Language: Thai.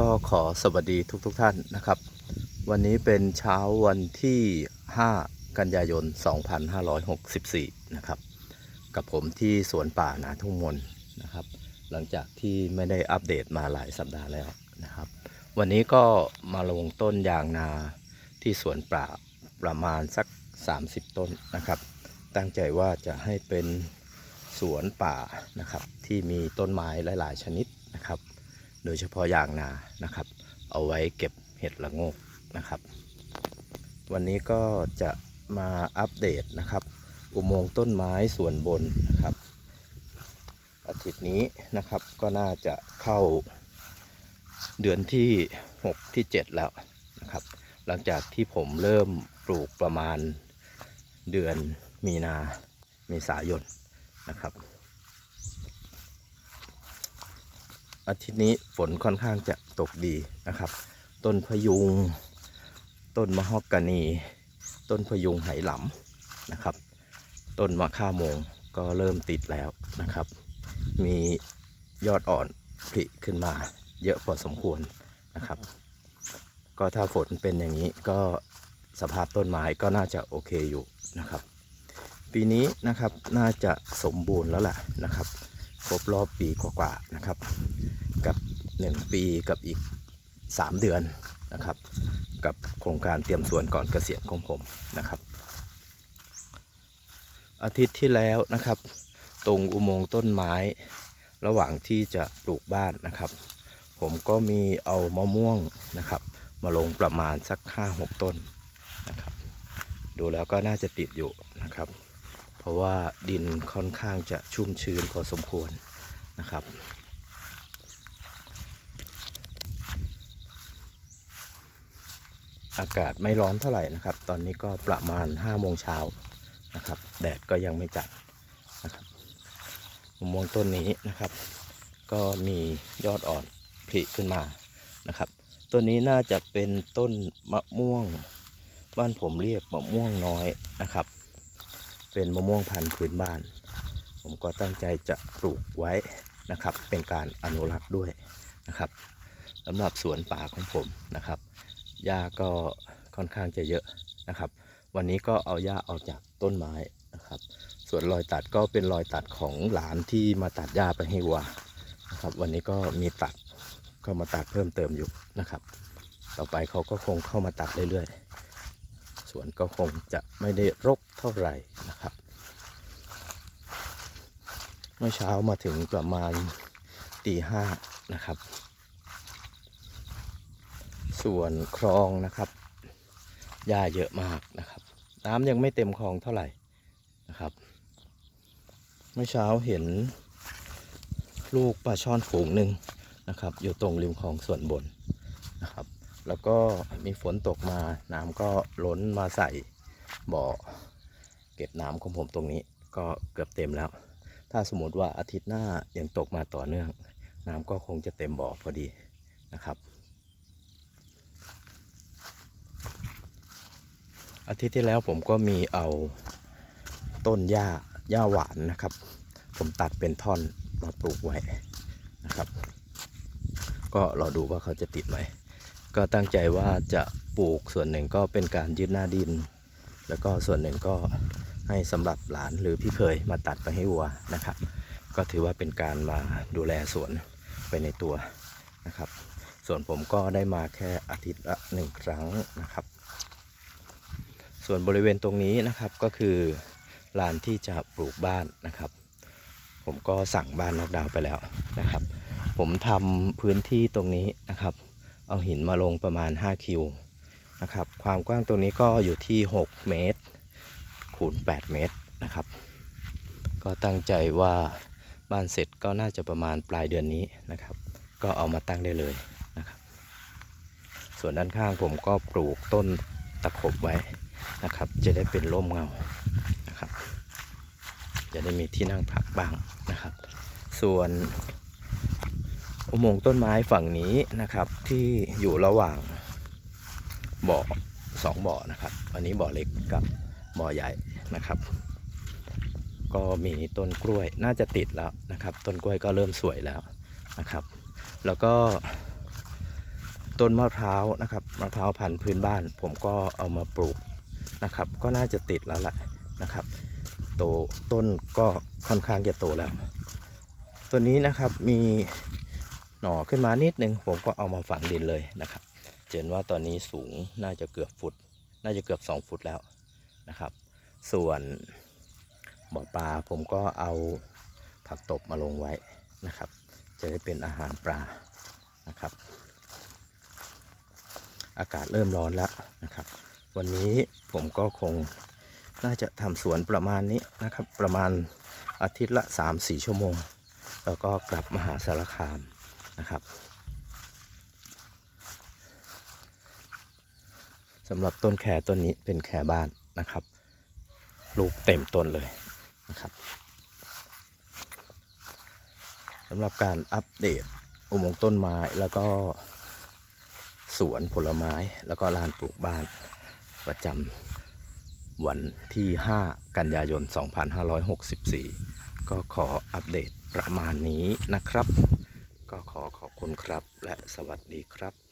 ก็ขอสวัสดีทุกๆทท่านนะครับ วันนี้เป็นเช้าวันที่ 5 กันยายน 2564 นะครับ กับผมที่สวนป่านาทุ่งมนนะครับ หลังจากที่ไม่ได้อัปเดตมาหลายสัปดาห์แล้วนะครับ วันนี้ก็มาลงต้นยางนาที่สวนป่าประมาณสัก 30 ต้นนะครับ ตั้งใจว่าจะให้เป็นสวนป่านะครับที่มีต้นไม้หลาย ๆ ชนิด โดยเฉพาะยางนานะครับ เอาไว้เก็บเห็ดละโงกนะครับ วันนี้ก็จะมาอัปเดตนะครับ อุโมงค์ต้นไม้ส่วนบนนะครับ อาทิตย์นี้นะครับก็น่าจะเข้าเดือนที่ 6 ที่ 7 แล้วนะครับ หลังจากที่ผมเริ่มปลูกประมาณเดือนมีนาเมษายนนะครับ อาทิตย์นี้ฝนค่อนข้างจะตกดีนะครับ ต้นพยุง ต้นมะฮอกกานี ต้นพยุงไหหลำนะครับ ต้นมะข่าโมงก็เริ่มติดแล้วนะครับ มียอดอ่อนผลิขึ้นมาเยอะพอสมควรนะครับ ก็ถ้าฝนเป็นอย่างนี้ก็สภาพต้นไม้ก็น่าจะโอเคอยู่นะครับ ปีนี้นะครับน่าจะสมบูรณ์แล้วแหละนะครับ ครบรอบปีกว่าๆนะครับ กับ 1 ปีกับอีก 3 เดือนนะครับ กับโครงการเตรียมสวนก่อนเกษียณของผมนะครับ อาทิตย์ที่แล้วนะครับ ตรงอุโมงค์ต้นไม้ ระหว่างที่จะปลูกบ้านนะครับ ผมก็มีเอามะม่วงนะครับ มาลงประมาณสัก 5-6 ต้นนะครับ ดูแล้วก็น่าจะติดอยู่นะครับ เพราะว่าดินค่อนข้างจะชุ่มชื้นพอสมควรนะครับ อากาศไม่ร้อนเท่าไหร่นะครับ ตอนนี้ก็ประมาณ5โมงเช้านะครับ แดดก็ยังไม่จัดนะครับมะม่วงต้นนี้นะครับ ก็มียอดอ่อนผลิขึ้นมานะครับ ต้นนี้น่าจะเป็นต้นมะม่วง บ้านผมเรียกมะม่วงน้อยนะครับ เป็นมะม่วงพันธุ์พื้นบ้าน ผมก็ตั้งใจจะปลูกไว้นะครับ เป็นการอนุรักษ์ด้วยนะครับสำหรับสวนป่าของผมนะครับหญ้าก็ค่อนข้างจะเยอะนะครับ วันนี้ก็เอาหญ้าออกจากต้นไม้นะครับ ส่วนรอยตัดก็เป็นรอยตัดของหลานที่มาตัดหญ้าไปให้วัวนะครับ วันนี้ก็มีตัดเข้ามาตัดเพิ่มเติมอยู่นะครับ ต่อไปเขาก็คงเข้ามาตัดเรื่อยๆ สวนก็คงจะไม่ได้รกเท่าไหร่นะครับ เมื่อเช้ามาถึงประมาณตีห้านะครับ ส่วนคลองนะครับหญ้าเยอะมากนะครับ น้ำยังไม่เต็มคลองเท่าไหร่นะครับ เมื่อเช้าเห็นลูกปลาช่อนฝูงหนึ่งนะครับ อยู่ตรงริมคลองส่วนบน แล้วก็มีฝนตกมาน้ำก็ล้นมาใส่บ่อเก็บน้ำของผมตรงนี้ ก็เกือบเต็มแล้ว ถ้าสมมติว่าอาทิตย์หน้ายังตกมาต่อเนื่อง น้ำก็คงจะเต็มบ่อพอดีนะครับ อาทิตย์ที่แล้วผมก็มีเอาต้นหญ้าหญ้าหวานนะครับ ผมตัดเป็นท่อนมาปลูกไว้นะครับ ก็รอดูว่าเขาจะติดไหม ก็ตั้งใจว่าจะปลูกส่วนหนึ่งก็เป็นการยึดหน้าดิน แล้วก็ส่วนหนึ่งก็ให้สำหรับหลานหรือพี่เคยมาตัดไปให้วัวนะครับ ก็ถือว่าเป็นการมาดูแลสวนไปในตัวนะครับ ส่วนผมก็ได้มาแค่อาทิตย์ละหนึ่งครั้งนะครับ ส่วนบริเวณตรงนี้นะครับก็คือลานที่จะปลูกบ้านนะครับ ผมก็สั่งบ้านนอกดาวไปแล้วนะครับ ผมทำพื้นที่ตรงนี้นะครับ เอาหินมาลงประมาณ 5 คิวนะครับ ความกว้างตรงนี้ก็อยู่ที่ 6 เมตรคูณ8 เมตรนะครับ ก็ตั้งใจว่าบ้านเสร็จก็น่าจะประมาณปลายเดือนนี้นะครับ ก็เอามาตั้งได้เลยนะครับ ส่วนด้านข้างผมก็ปลูกต้นตะขบไว้นะครับ จะได้เป็นร่มเงานะครับ จะได้มีที่นั่งพักบ้างนะครับ ส่วน อุโมงค์ต้นไม้ฝั่งนี้นะครับ ที่อยู่ระหว่างบ่อสองบ่อนะครับ อันนี้บ่อเล็กกับบ่อใหญ่นะครับ ก็มีต้นกล้วยน่าจะติดแล้วนะครับ ต้นกล้วยก็เริ่มสวยแล้วนะครับ แล้วก็ต้นมะพร้าวนะครับมะพร้าวพันธุ์พื้นบ้าน ผมก็เอามาปลูกนะครับ ก็น่าจะติดแล้วแหละนะครับ โตต้นก็ค่อนข้างจะโตแล้ว ตัวนี้นะครับมี หน่อขึ้นมานิดนึงผมก็เอามาฝังดินเลยนะครับเห็นว่าตอนนี้สูงน่าจะเกือบฟุต น่าจะเกือบ 2 ฟุตแล้วนะครับ ส่วนบ่อปลาผมก็เอาผักตบมาลงไว้นะครับ จะได้เป็นอาหารปลานะครับ อากาศเริ่มร้อนแล้วนะครับ วันนี้ผมก็คงน่าจะทำสวนประมาณนี้นะครับ ประมาณอาทิตย์ละ 3-4 ชั่วโมง แล้วก็กลับมาหาสารคาม นะครับสำหรับต้นแคต้นนี้เป็นแคบ้านนะครับ ลูกเต็มต้นเลยนะครับสำหรับการอัปเดตอุโมงค์ต้นไม้แล้วก็สวนผลไม้แล้วก็ลานปลูกบ้านประจำวันที่ 5 กันยายน 2564 ก็ขออัปเดตประมาณนี้นะครับ ก็ขอขอบคุณครับและสวัสดีครับ